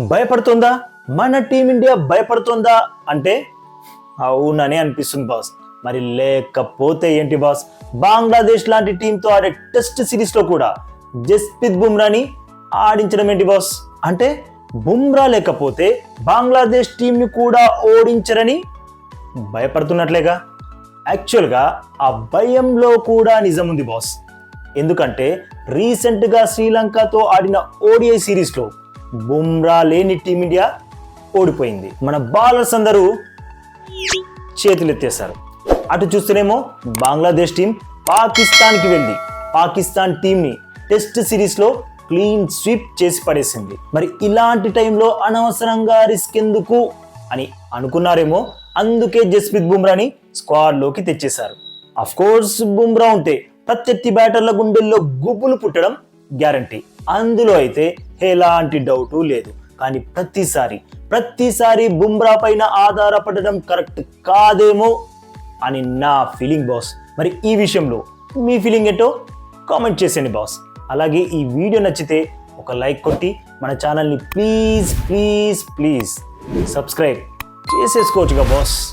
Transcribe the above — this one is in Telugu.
భయపడుతుందా? మన టీమిండియా భయపడుతుందా? అంటే అవునని అనిపిస్తుంది బాస్. మరి లేకపోతే ఏంటి బాస్? బంగ్లాదేశ్ లాంటి టీంతో ఆడే టెస్ట్ సిరీస్లో కూడా జస్ప్రీత్ బుమ్రాని ఆడించడం ఏంటి బాస్? అంటే బుమ్రా లేకపోతే బంగ్లాదేశ్ టీంని కూడా ఓడించరని భయపడుతున్నట్లేగా? యాక్చువల్గా ఆ భయంలో కూడా నిజం ఉంది బాస్. ఎందుకంటే రీసెంట్గా శ్రీలంకతో ఆడిన ఓడిఐ సిరీస్లో బుమ్రా లేని టీమిండియా ఓడిపోయింది. మన బౌలర్స్ అందరూ చేతులెత్తేశారు అటు చూస్తేనేమో బంగ్లాదేశ్ టీం పాకిస్తాన్కి వెళ్ళి పాకిస్తాన్ టీంని టెస్ట్ సిరీస్లో క్లీన్ స్వీప్ చేసి పడేసింది. మరి ఇలాంటి టైంలో అనవసరంగా రిస్క్ ఎందుకు అని అనుకున్నారేమో అందుకే జస్ప్రీత్ బుమ్రాని స్క్వాడ్లోకి తెచ్చేశారు. అఫ్ కోర్స్ బుమ్రా ఉంటే ప్రత్యర్థి బ్యాటర్ల గుండెల్లో గుబులు పుట్టడం గ్యారంటీ. అందులో అయితే ఎలాంటి డౌటు లేదు. కానీ ప్రతిసారి ప్రతిసారి బుమ్రా పైన ఆధారపడడం కరెక్ట్ కాదేమో అని నా ఫీలింగ్ బాస్. మరి ఈ విషయంలో మీ ఫీలింగ్ ఏంటో కామెంట్ చేసేయండి బాస్. అలాగే ఈ వీడియో నచ్చితే ఒక లైక్ కొట్టి మన ఛానల్ని ప్లీజ్ ప్లీజ్ ప్లీజ్ సబ్స్క్రైబ్ చేసేసుకోవచ్చుగా బాస్.